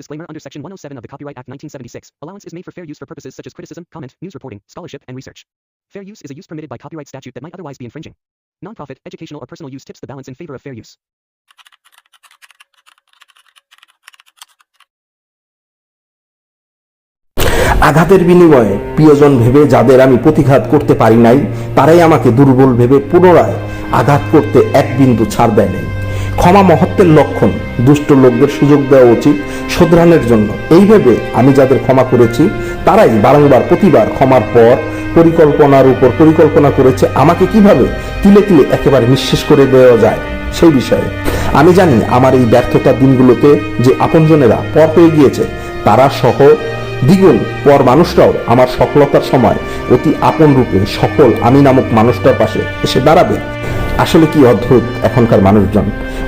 Disclaimer under Section 107 of the Copyright Act 1976. Allowance is made for fair use for purposes such as criticism, comment, news reporting, scholarship, and research. Fair use is a use permitted by copyright statute that might otherwise be infringing. Nonprofit, educational, or personal use tips the balance in favor of fair use. আঘাতের বিনিময়ে প্রিয়জন ভেবে যাদের আমি প্রতিঘাত করতে পারি নাই তারাই আমাকে দুর্বল ভেবে পুনরায় আঘাত করতে এক বিন্দু ছাড় দেয় নাই ক্ষমা মহত্বের লক্ষণ, দুষ্ট লোকদের সুযোগ দেওয়া উচিত শোধরানোর জন্য। এই ভেবে আমি যাদের ক্ষমা করেছি, তারাই বারংবার প্রতিবার ক্ষমার পর পরিকল্পনার উপর পরিকল্পনা করেছে আমাকে কীভাবে তিলে তিলে একেবারে নিঃশেষ করে দেওয়া যায়। সেই বিষয়ে আমি জানি আমার এই ব্যর্থতার দিনগুলোতে যে আপনজনেরা পর পেয়ে গিয়েছে, তারা সহ দ্বিগুণ পর মানুষরাও আমার সফলতার সময় অতি আপন রূপে সকল আমি নামক মানুষটার পাশে এসে দাঁড়াবে। আসলে কি অদ্ভুত এখনকার মানুষজন?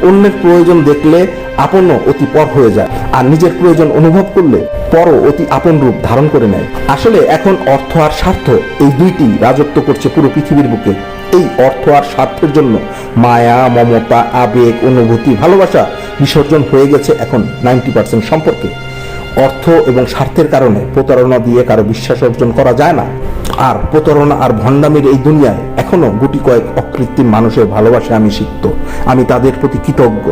অন্যের প্রয়োজন দেখলে আপনও অতি পর হয়ে যায়, আর নিজের প্রয়োজন অনুভব করলে পরও অতি আপন রূপ ধারণ করে নেয়। আসলে এখন অর্থ আর স্বার্থ এই দুইটি রাজত্ব করছে পুরো পৃথিবীর বুকে। এই অর্থ আর স্বার্থের জন্য মায়া, মমতা, আবেগ, অনুভূতি, ভালোবাসা বিসর্জন হয়ে গেছে এখন নাইনটি পার্সেন্ট সম্পর্কে। অর্থ এবং স্বার্থের কারণে প্রতারণা দিয়ে কারও বিশ্বাস অর্জন করা যায় না। আর প্রতারণা আর ভণ্ডামির এই দুনিয়ায় এখনও গুটি কয়েক অকৃত্রিম মানুষের ভালোবাসা আমি শিখত আমি তাদের প্রতি কৃতজ্ঞ।